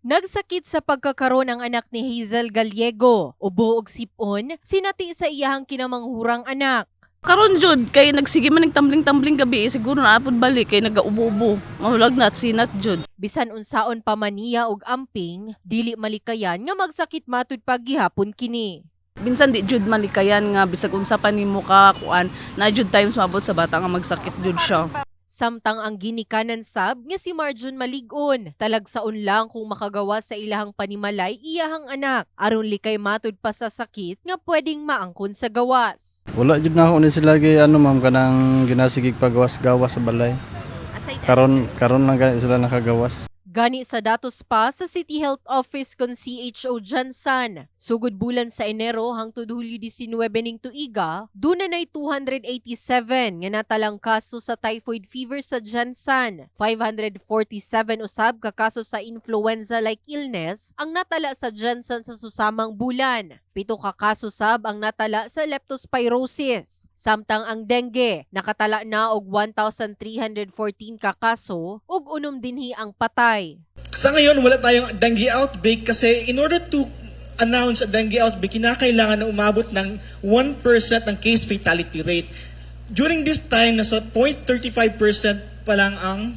Nagsakit sa pagkakaroon ang anak ni Hazel Gallego. Ubo og sipon, sinati sa iyahang kinamanghurang anak. Karon jud kay nagsige man nagtambling-tambling gabi siguro na apod balik kay nagaubo-ubo. Mahulag na at sinat jud. Bisan unsaon pa man niya og amping, dili malikayan nga magsakit matud paggihapon kini. Binsan di jud malikayan nga bisag unsa pa nimo ka kuan na jud times mabot sa bata nga magsakit jud siya. Samtang ang ginikanan sab nga si Marjon Maligon, talagsaon lang kung makagawa sa ilahang panimalay iyahang anak, aron likay matud pa sa sakit nga pwedeng maangkon sa gawas. Wala jud na ako ni sila gi ano ma'am kanang ginasigig pagawas-gawas sa balay. Karon karon lang sila nakagawas. Gani sa datos pa sa City Health Office kon CHO Jansan. Sugod bulan sa Enero hangtod Hulyo 19 ning tuiga, duna nay 287 nga natalang kaso sa typhoid fever sa Jansan. 547 usab ka kaso sa influenza-like illness ang natala sa Jansan sa susamang bulan. Pito ka kaso sab ang natala sa leptospirosis. Samtang ang dengue nakatala na og 1,314 ka kaso ug unom dinhi ang patay. Sa ngayon, wala tayong dengue outbreak kasi in order to announce a dengue outbreak, kinakailangan na umabot ng 1% ng case fatality rate. During this time, nasa 0.35% pa lang ang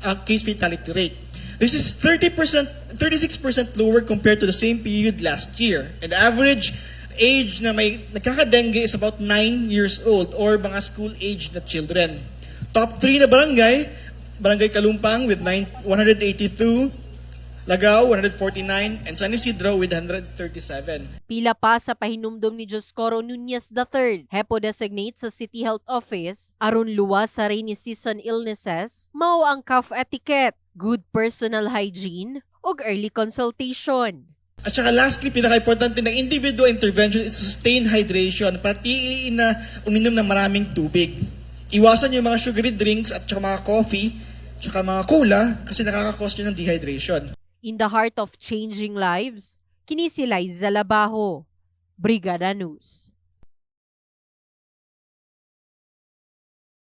uh, case fatality rate. This is 30%, 36% lower compared to the same period last year. And average age na may nagkakadengue is about 9 years old or mga school age na children. Top 3 na barangay, Barangay Kalumpang with 9, 182, Lagaw 149, and San Isidro with 137. Pila pa sa pahinumdom ni Joscoro Nunez III, Hepo designate sa City Health Office, aron luwas sa rainy season illnesses, mao ang cough etiquette, good personal hygiene, ug early consultation. At saka lastly, pinaka-importante ng individual intervention is sustained hydration, pati na uminom ng maraming tubig. Iwasan yung mga sugary drinks at saka mga coffee, saka mga cola kasi nakaka-cause yun ng dehydration. In the heart of changing lives, kini si Liza Labajo, Brigada News.